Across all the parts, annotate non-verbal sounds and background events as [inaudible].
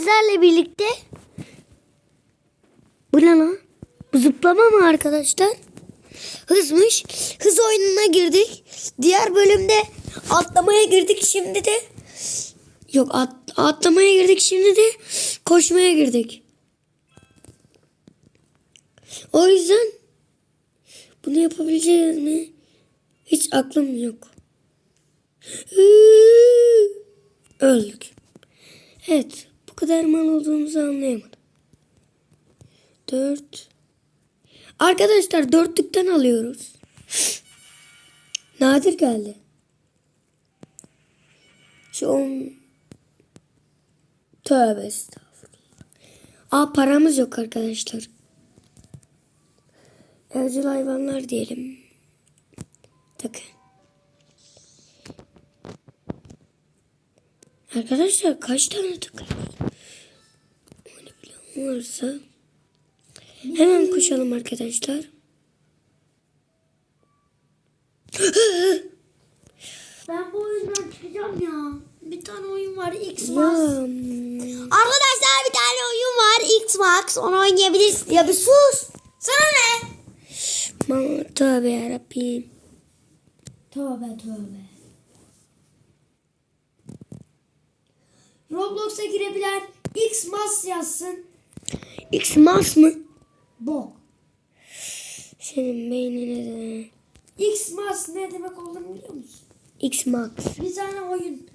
sizlerle birlikte bu ne lan? Bu zıplama mı arkadaşlar? Hızmış. Hız oyununa girdik. Diğer bölümde atlamaya girdik. Şimdi de yok at, atlamaya girdik. Şimdi de koşmaya girdik. O yüzden bunu yapabileceğiz mi? Hiç aklım yok. Öldük. Evet. Kadar mal olduğumuzu anlayamadım. Dört. Arkadaşlar dörtlükten alıyoruz. Nadir geldi. Şu on. Tövbe estağfurullah. Aa paramız yok arkadaşlar. Evcil hayvanlar diyelim. Takın. Arkadaşlar kaç tane tıklıyoruz? Varsa hemen koşalım arkadaşlar. Ben bu oyundan çıkacağım ya. Bir tane oyun var. Ya, Arkadaşlar bir tane oyun var X-Max. Onu oynayabilirsin. Ya bir sus. Sana ne? ma- tövbe yarabbim. Tövbe tövbe. Roblox'a girebilen X-Max yazsın. X-Max mı? Bok. Senin beynine de. X-Max ne demek olduğunu biliyor musun? X-Max. Bir tane oyun.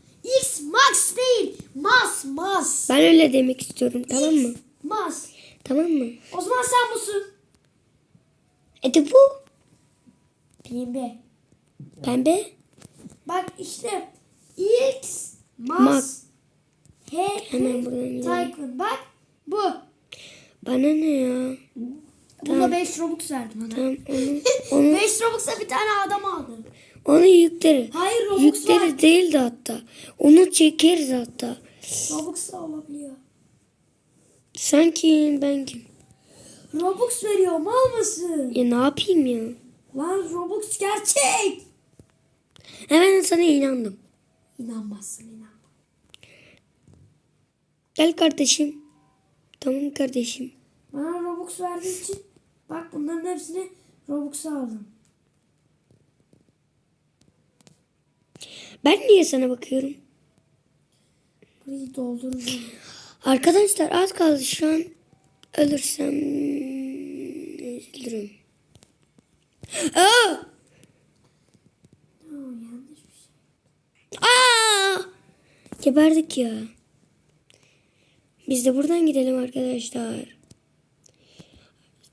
X-Max değil. Mas mas. Ben öyle demek istiyorum tamam mı? Mas. Tamam mı? O zaman sen busun. E de bu. Pembe. Pembe. Bak işte X Max. Mas. H Hemen buradan. Bak bu. Bana ne ya? Buna 5 Robux verdim ona. Tamam onu, [laughs] onu, 5 Robux'a bir tane adam aldım. onu yükleri. Hayır Robux Yükleri var. değil de hatta. Onu çekeriz hatta. Robux da olabiliyor. Sanki ben kim? Robux veriyor mal mısın? Ya ne yapayım ya? Lan Robux gerçek. Hemen sana inandım. İnanmazsın inan. Gel kardeşim. Tamam kardeşim. Bana Robux verdiği için bak bunların hepsini Robux'a aldım. Ben niye sana bakıyorum? Burayı dolduracağım. Arkadaşlar az kaldı şu an ölürsem üzülürüm. Aa! Şey. Aa! Geberdik ya. Biz de buradan gidelim arkadaşlar.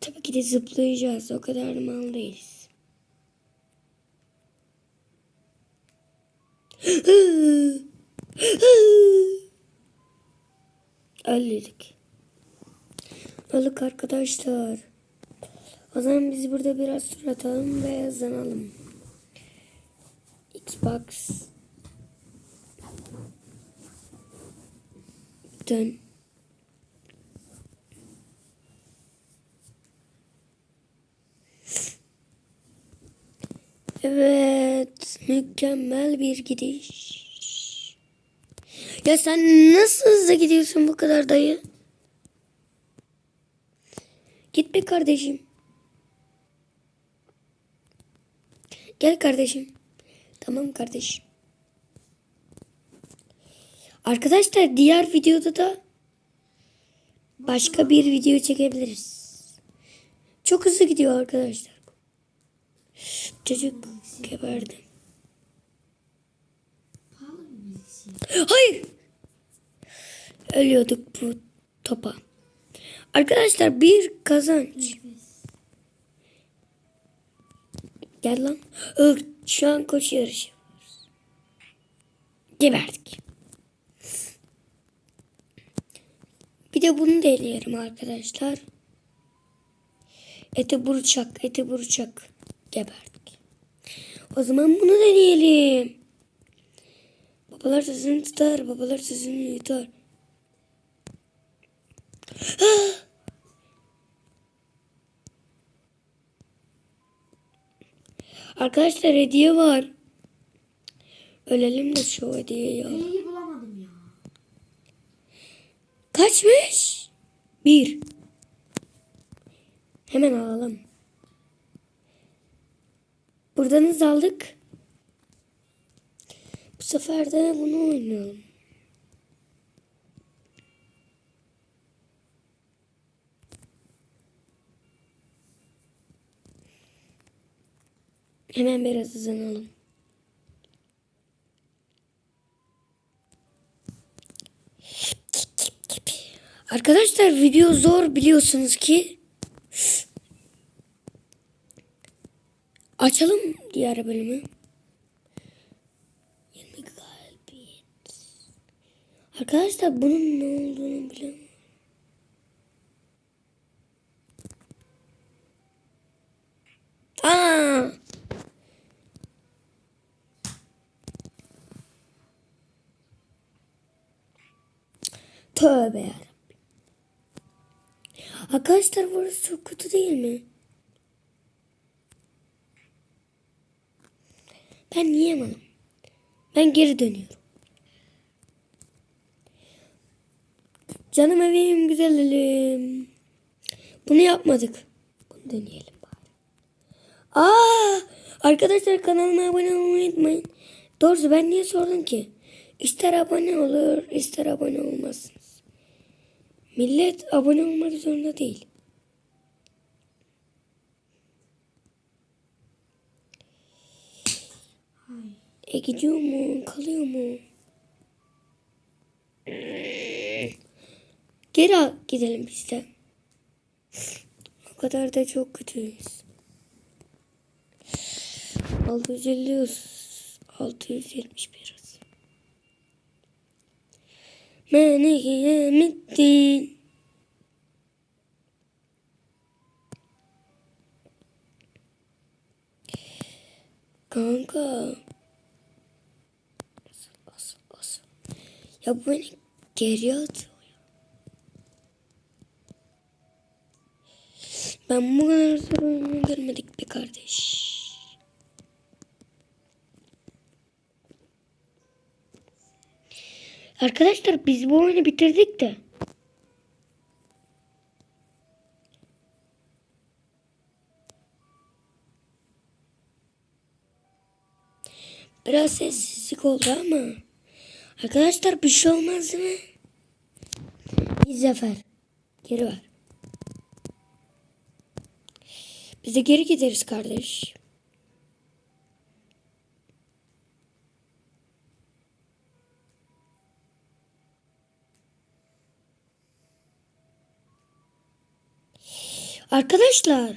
Tabii ki de zıplayacağız. O kadar mal değiliz. Öldük. Öldük arkadaşlar. O zaman biz burada biraz tur atalım ve hızlanalım. Xbox. Dön. Evet, mükemmel bir gidiş. Ya sen nasıl hızlı gidiyorsun bu kadar dayı? Git be kardeşim. Gel kardeşim. Tamam kardeşim. Arkadaşlar diğer videoda da başka bir video çekebiliriz. Çok hızlı gidiyor arkadaşlar. Çocuk geberdi. Hayır. Ölüyorduk bu topa. Arkadaşlar bir kazanç. Gel lan. Öl. Şu an koşu yarışı. Geberdik. Bir de bunu deneyelim arkadaşlar. Ete burçak, ete burçak. Geberdik. O zaman bunu deneyelim. Babalar sözünü tutar, babalar sözünü yutar. [gasps] Arkadaşlar hediye var. Ölelim de şu hediyeyi al. Neyi bulamadım ya. Kaç Kaçmış? Bir. Hemen alalım. Buradan hız aldık. Bu sefer de bunu oynayalım. Hemen biraz hızlanalım. Arkadaşlar video zor biliyorsunuz ki. Açalım diğer bölümü. 20 galibiyet. Arkadaşlar bunun ne olduğunu biliyor musun? Aa! Tövbe yarabbim. Arkadaşlar burası çok kötü değil mi? Ben yiyemem. Ben geri dönüyorum. Canım evim güzelim. Bunu yapmadık. Bunu deneyelim bari. Aa, arkadaşlar kanalıma abone olmayı unutmayın. Doğrusu ben niye sordum ki? İster abone olur, ister abone olmazsınız. Millet abone olmak zorunda değil. E gidiyor mu? Kalıyor mu? Geri gidelim biz de. O kadar da çok kötüyüz. 650 671 Beni yemedin. Kanka. Ya bu beni geriye atıyor. Ben bu kadar sorunu görmedik be kardeş. Arkadaşlar biz bu oyunu bitirdik de. Biraz sessizlik oldu ama. Arkadaşlar bir şey olmaz değil mi? Bir zafer. Geri ver. Biz de geri gideriz kardeş. Arkadaşlar.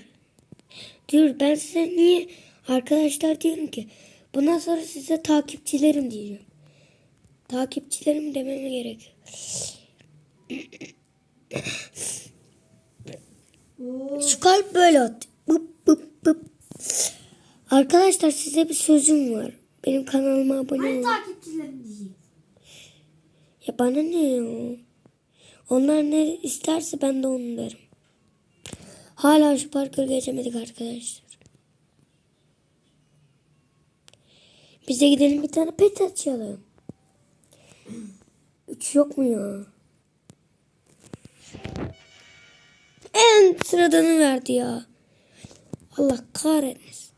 Dur ben size niye arkadaşlar diyorum ki. Bundan sonra size takipçilerim diyeceğim. Takipçilerim dememe gerek. Şu kalp böyle at. Bıp bıp bıp. Arkadaşlar size bir sözüm var. Benim kanalıma abone Hani olun. takipçilerim diyecek. Ya bana ne ya? Onlar ne isterse ben de onu derim. Hala şu parkuru geçemedik arkadaşlar. Biz de gidelim bir tane pet açalım. Üç yok mu ya? En sıradanı verdi ya. Allah kahretmesin.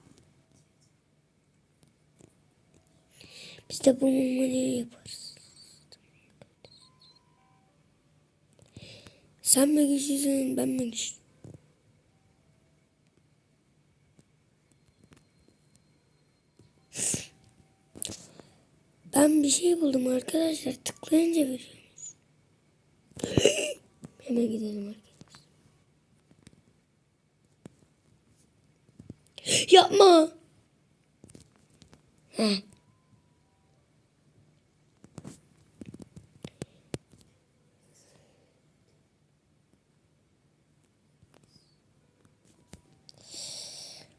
Biz de bu mumları yaparız. Sen mi güçlüsün ben mi güçlüyüm? Ben bir şey buldum arkadaşlar. Tıklayınca veriyoruz. [laughs] Hemen gidelim arkadaşlar. Yapma. Heh.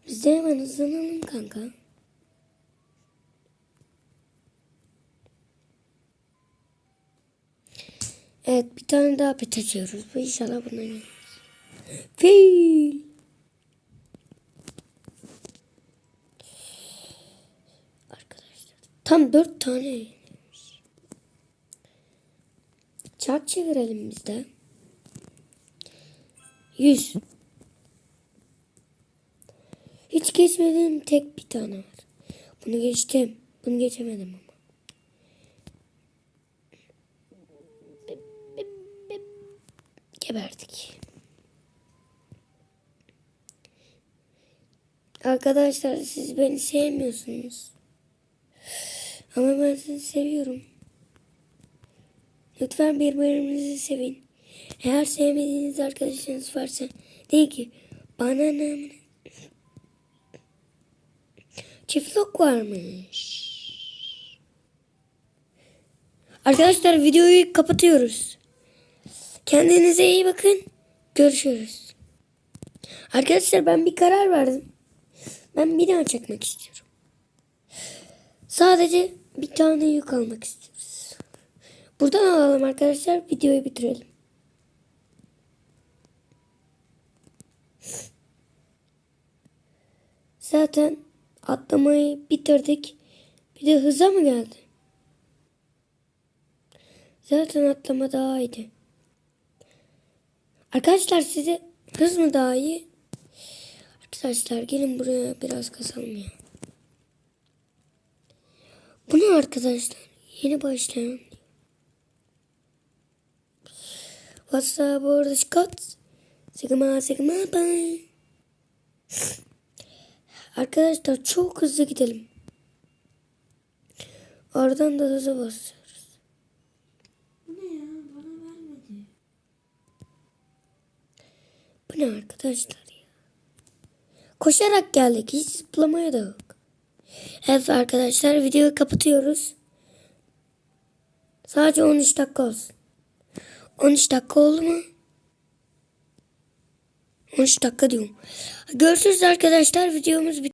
Biz de hemen hızlanalım kanka. Tane daha pet açıyoruz. İnşallah buna gelir. Fil. Arkadaşlar tam dört tane. Çark çevirelim biz de. 100. Hiç geçmediğim tek bir tane var. Bunu geçtim. Bunu geçemedim ama. Geberdik. Arkadaşlar siz beni sevmiyorsunuz. Ama ben sizi seviyorum. Lütfen birbirinizi sevin. Eğer sevmediğiniz arkadaşlarınız varsa değil ki bana ne Çiftlik varmış. Arkadaşlar videoyu kapatıyoruz. Kendinize iyi bakın. Görüşürüz. Arkadaşlar ben bir karar verdim. Ben bir daha çekmek istiyorum. Sadece bir tane yük almak istiyoruz. Buradan alalım arkadaşlar. Videoyu bitirelim. Zaten atlamayı bitirdik. Bir de hıza mı geldi? Zaten atlama daha iyiydi. Arkadaşlar size hız mı daha iyi? Arkadaşlar gelin buraya biraz kasalım ya. Bu ne arkadaşlar? Yeni başlayan. WhatsApp orada Scott. Sigma sigma ben. Arkadaşlar çok hızlı gidelim. Oradan da hızlı basıyoruz. Bu ne ya? Bana vermedi. Ne arkadaşlar ya? Koşarak geldik. Hiç zıplamaya da yok. Evet arkadaşlar videoyu kapatıyoruz. Sadece 13 dakika olsun. 13 dakika oldu mu? 13 dakika diyorum. Görüşürüz arkadaşlar. Videomuz bitti.